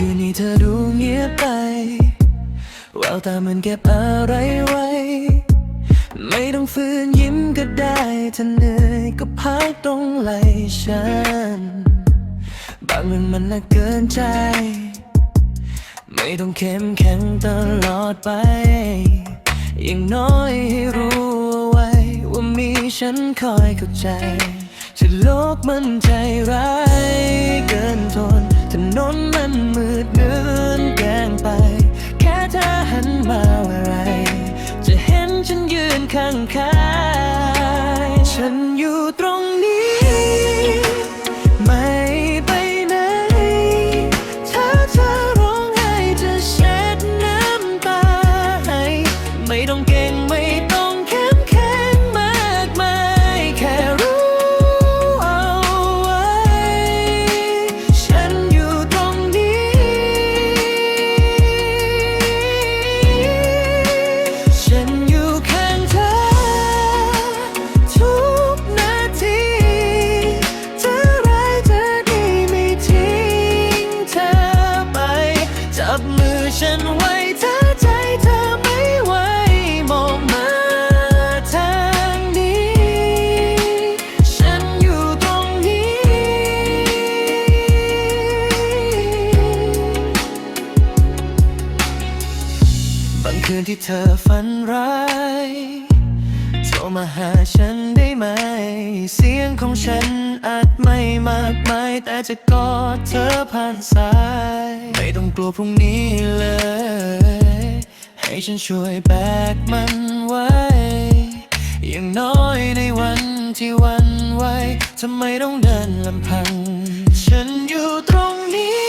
คืนนี้เธอดูเงียบไปแววตามันเก็บอะไรไว้ ไม่ต้องฝืนยิ้มก็ได้ถ้าเหนื่อยก็พักตรงไหลฉัน บางเรื่องมันหนักเกินใจ ไม่ต้องเข้มแข็งตลอดไป อย่างน้อยให้รู้เอาไว้ ว่ามีฉันคอยเข้าใจที่โลกมันใจร้ายเกินางกาย ฉันอยู่ตรงนี้ ที่เธอฝันร้ายโทรมาหาฉันได้ไหม เสียงของฉันอาจไม่มากมาย แต่จะกอดเธอผ่านสาย ไม่ต้องกลัวพรุ่งนี้เลย ให้ฉันช่วยแบกมันไว้ อย่างน้อยในวันที่วันไหวทำไมต้องเดินลำพัง ฉันอยู่ตรงนี้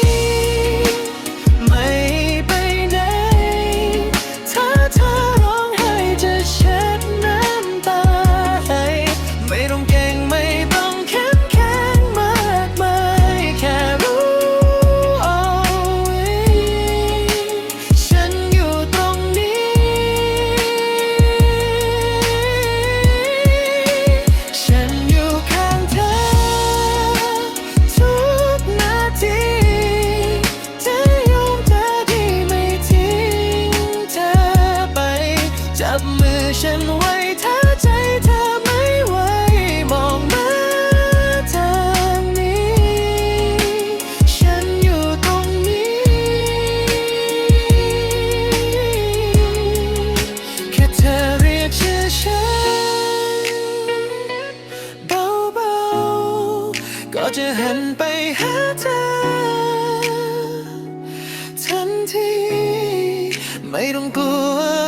จับมือฉันไว้ถ้าใจเธอไม่ไหวมองมาทางนี้ ฉันอยู่ตรงนี้ แค่เธอเรียกชื่อฉันเบาๆ ก็จะหันไปหาเธอ ทันที ไม่ต้องกลัว